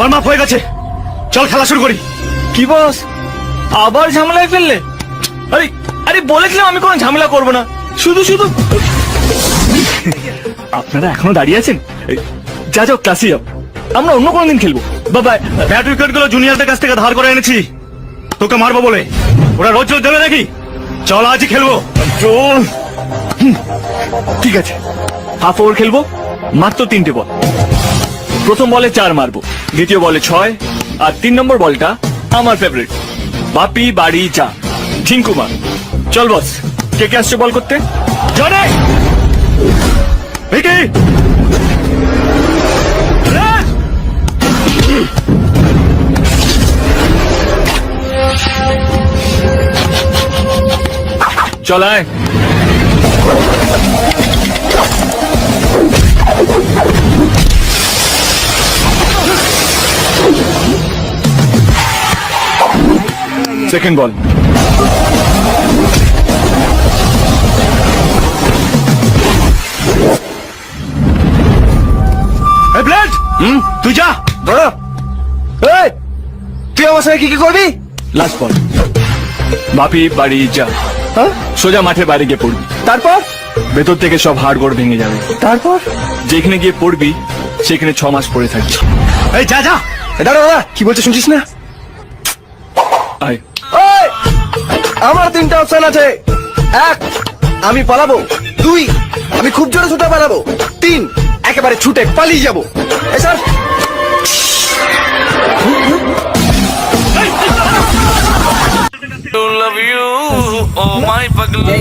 Up হয়ে গেছে। চল খেলা শুরু করি। কি বস? আবার ঝামেলায় ফেললে? আরে আরে বলেছিলাম আমি কোনো ঝামেলা করব না। শুধু শুধু। আপনারা এখনও দাঁড়িয়ে আছেন? যা যাও ক্লাসে যাও। আমরা অন্য কোনো দিন খেলব। বাবা ব্যাট উইকেটগুলো জুনিয়রদের কাছ থেকে ধার করে এনেছি। তোকে মারবো বলে। ওরা রোজ রোজ দেবে নাকি? চল আজই খেলব। ঠিক আছে। হাফ ওভার খেলব। মাত্র তিনটে বল। প্রথম বলে চার মারবো, দ্বিতীয় বলে ছয়, আর তিন নম্বর বলটা আমার ফেভারিট বাপি বাড়ি চা ঝিঙ্কুমার চল বস কে কে আসছে বল করতে? জনে! ভিকি চল আয়। সেকেন্ড বল হুম তুই যা! ধরো। এই! তুই আমার সঙ্গে কি কি করবি? লাস্ট বল বাপি বাড়ি যা। হ্যাঁ? সোজা মাঠে বাইরে গিয়ে পড়বি। তারপর? ভেতর থেকে সব হাড় গোড় ভেঙে যাবে। তারপর? যেখানে গিয়ে পড়বি সেখানে ছ মাস পড়ে থাকবি। এই যা যা! দাঁড়া দাঁড়া! কি বলছে শুনছিস না? আয়। আমার তিনটা অপশন আছে। এক আমি পালাবো। দুই আমি খুব জোরে ছুটে পালাবো। তিন একেবারে ছুটে পালিয়ে যাব। Sir. Love you, oh my pagla.